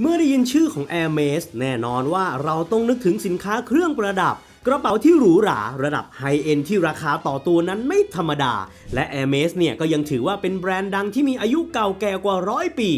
เมื่อได้ยินชื่อของ Air m a s แน่นอนว่าเราต้องนึกถึงสินค้าเครื่องประดับ กระเป๋าที่หรูหราระดับไฮเอ็นที่ราคาต่อตัวนั้นไม่ธรรมดา และ Air m a s เนี่ยก็ยังถือว่าเป็นแบรนด์ดังที่มีอายุเก่าแก่กว่าร้อยปี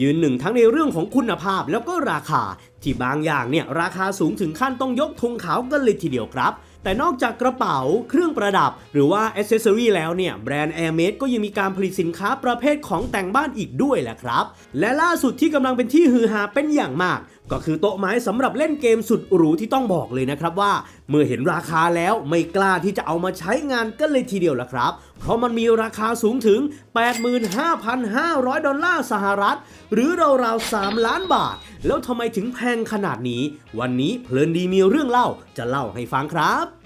ยืนหนึ่งทั้งในเรื่องของคุณภาพแล้วก็ราคา ที่บางอย่างเนี่ยราคาสูงถึงขั้นต้องยกธงขาวกันเลยทีเดียวครับ แต่นอกจากกระเป๋าเครื่องประดับ หรือว่าอ c เซสซอรีแล้วเนี่ย แบรนด์ Air m a d e ก็ยังมีการผลิตสินค้าประเภทของแต่งบ้านอีกด้วยแหละครับ และล่าสุดที่กำลังเป็นที่ฮือฮาเป็นอย่างมากก็คือโต๊ะไม้สำหรับเล่นเกมสุดหรูที่ต้องบอกเลยนะครับว่า เมื่อเห็นราคาแล้วไม่กล้าที่จะเอามาใช้งานกันเลยทีเดียวละครับ เพราะมันมีราคาสูงถึง 85,500 ดอลลาร์สหรัฐ หรือราวๆ 3 ล้านบาท แล้วทำไมถึงแพงขนาดนี้ วันนี้เพลินดีมีเรื่องเล่าจะเล่าให้ฟังครับ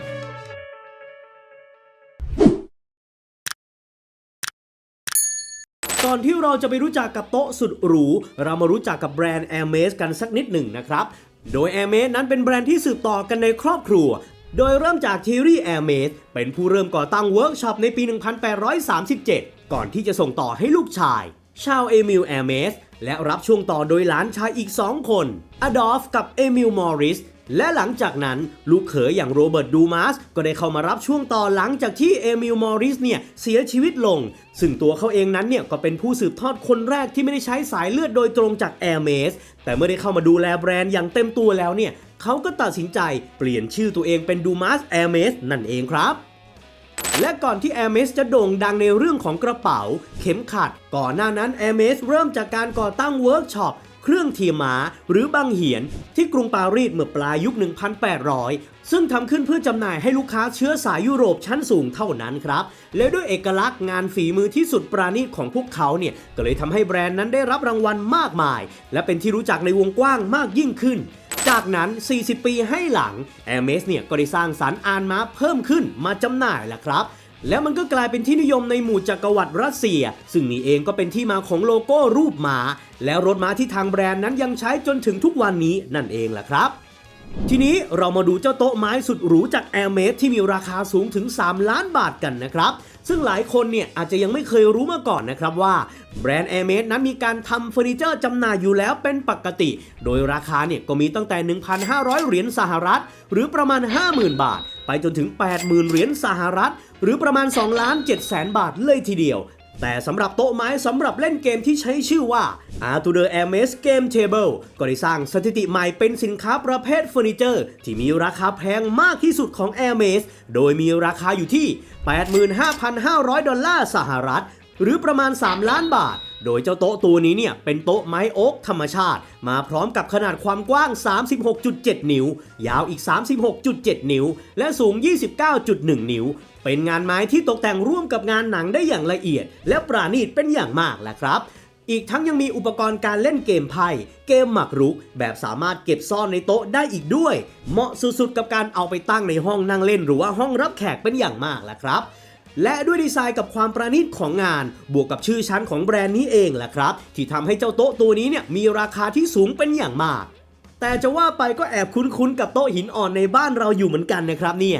ก่อนที่เราจะไปรู้จักกับโต๊ะสุดหรู เรามารู้จักกับแบรนด์ Air m a s กันสักนิดหนึ่งนะครับ โดย Air m a s นั้นเป็นแบรนด์ที่สืบต่อกันในครอบครัว โดยเริ่มจาก Thierry Air m a s เป็นผู้เริ่มก่อตั้งเวิร์กช็อปในปี 1837 ก่อนที่จะส่งต่อให้ลูกชาย ชาวเอมิลแอร์เมสและรับช่วงต่อโดยหลานชายอีก 2 คน อดอล์ฟกับเอมิลมอริส และหลังจากนั้นลูกเขยอย่างโรเบิร์ตดูมาสก็ได้เข้ามารับช่วงต่อหลังจากที่เอมิลมอริสเนี่ยเสียชีวิตลง ซึ่งตัวเขาเองนั้นเนี่ยก็เป็นผู้สืบทอดคนแรกที่ไม่ได้ใช้สายเลือดโดยตรงจากแอร์เมสแต่เมื่อได้เข้ามาดูแลแบรนด์อย่างเต็มตัวแล้วเนี่ยเขาก็ตัดสินใจเปลี่ยนชื่อตัวเองเป็นดูมาสแอร์เมสนั่นเองครับและก่อนที่ Hermes จะโด่งดังในเรื่องของกระเป๋า เข็มขัด ก่อนหน้านั้น Hermes เริ่มจากการก่อตั้งเวิร์กช็อป เครื่องเทียมม้าหรือบังเหียนที่กรุงปารีสเมื่อปลายยุค 1800 ซึ่งทำขึ้นเพื่อจำหน่ายให้ลูกค้าเชื้อสายยุโรปชั้นสูงเท่านั้นครับ และด้วยเอกลักษณ์งานฝีมือที่สุดปราณีตของพวกเขาเนี่ยก็เลยทำให้แบรนด์นั้นได้รับรางวัลมากมาย และเป็นที่รู้จักในวงกว้างมากยิ่งขึ้นจากนั้น 40 ปีให้หลัง Hermes เนี่ยก็ได้สร้างสรรค์อานม้าเพิ่มขึ้นมาจำหน่ายแหละครับ แล้วมันก็กลายเป็นที่นิยมในหมู่จักรวรรดิรัสเซีย ซึ่งนี่เองก็เป็นที่มาของโลโก้รูปม้าแล้วรถม้าที่ทางแบรนด์นั้นยังใช้จนถึงทุกวันนี้นั่นเองแหละครับทีนี้เรามาดูเจ้าโต๊ะไม้สุดหรูจากแอร์เมสที่มีราคาสูงถึง 3 ล้านบาทกันนะครับ ซึ่งหลายคนเนี่ยอาจจะยังไม่เคยรู้มาก่อนนะครับว่าแบรนด์ Hermes นั้นมีการทำเฟอร์นิเจอร์จำหน่ายอยู่แล้วเป็นปกติ โดยราคาเนี่ยก็มีตั้งแต่ 1,500 เหรียญสหรัฐ หรือประมาณ 50,000 บาท ไปจนถึง 80,000 เหรียญสหรัฐ หรือประมาณ2ล้าน7แสนบาทเลยทีเดียว แต่สำหรับโต๊ะไม้สำหรับเล่นเกมที่ใช้ชื่อว่า Arthur Hermes Game Table ก็ได้สร้างสถิติใหม่เป็นสินค้าประเภทเฟอร์นิเจอร์ ที่มีราคาแพงมากที่สุดของ a m e s โดยมีราคาอยู่ที่ 85,500 ดอลลาร์สหรัฐ หรือประมาณ 3 ล้านบาท โดยเจ้าโต๊ะตัวนี้เนี่ยเป็นโต๊ะไม้โอ๊กธรรมชาติ มาพร้อมกับขนาดความกว้าง 36.7 นิ้ว ยาวอีก 36.7 นิ้ว และสูง 29.1 นิ้ว เป็นงานไม้ที่ตกแต่งร่วมกับงานหนังได้อย่างละเอียด และปราณีตเป็นอย่างมากแหละครับอีกทั้งยังมีอุปกรณ์การเล่นเกมไพ่เกมหมากรุก แบบสามารถเก็บซ่อนในโต๊ะได้อีกด้วย เหมาะสุดๆกับการเอาไปตั้งในห้องนั่งเล่นหรือว่าห้องรับแขกเป็นอย่างมากแหละครับ และด้วยดีไซน์กับความประณีตของงาน บวกกับชื่อชั้นของแบรนด์นี้เองแหละครับ ที่ทำให้เจ้าโต๊ะตัวนี้เนี่ยมีราคาที่สูงเป็นอย่างมาก แต่จะว่าไปก็แอบคุ้นๆกับโต๊ะหินอ่อนในบ้านเราอยู่เหมือนกันนะครับเนี่ย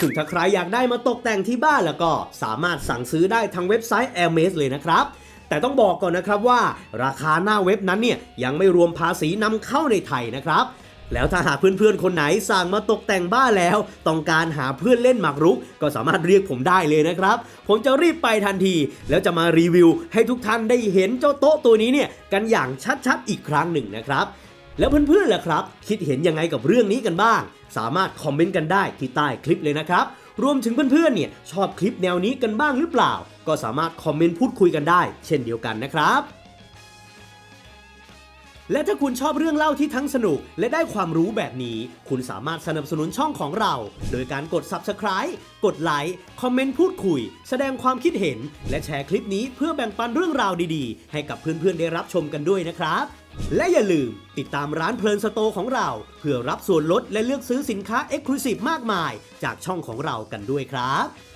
ถึงถ้าใครอยากได้มาตกแต่งที่บ้านแล้วก็สามารถสั่งซื้อได้ทางเว็บไซต์ Hermes เลยนะครับ แต่ต้องบอกก่อนนะครับว่า ราคาหน้าเว็บนั้นเนี่ยยังไม่รวมภาษีนำเข้าในไทยนะครับ แล้วถ้าหากเพื่อนๆ คนไหนสั่งมาตกแต่งบ้านแล้ว ต้องการหาเพื่อนเล่นหมากรุก ก็สามารถเรียกผมได้เลยนะครับ ผมจะรีบไปทันที แล้วจะมารีวิว ให้ทุกท่านได้เห็นเจ้าโต๊ะตัวนี้เนี่ยกันอย่างชัดๆอีกครั้งหนึ่งนะครับ แล้วเพื่อนๆล่ะครับ คิดเห็นยังไงกับเรื่องนี้กันบ้าง สามารถคอมเมนต์กันได้ที่ใต้คลิปเลยนะครับรวมถึงเพื่อนๆเนี่ยชอบคลิปแนวนี้กันบ้างหรือเปล่า ก็สามารถคอมเมนต์พูดคุยกันได้ เช่นเดียวกันนะครับ และถ้าคุณชอบเรื่องเล่าที่ทั้งสนุก และได้ความรู้แบบนี้ คุณสามารถสนับสนุนช่องของเรา โดยการกด Subscribe กดไลค์คอมเมนต์พูดคุย แสดงความคิดเห็น และแชร์คลิปนี้เพื่อแบ่งปันเรื่องราวดีๆ ให้กับเพื่อนๆได้รับชมกันด้วยนะครับ และอย่าลืมติดตามร้านเพลินสโตของเรา เพื่อรับส่วนลดและเลือกซื้อสินค้า e x c l u s i v e มากมาย จากช่องของเรากันด้วยครับ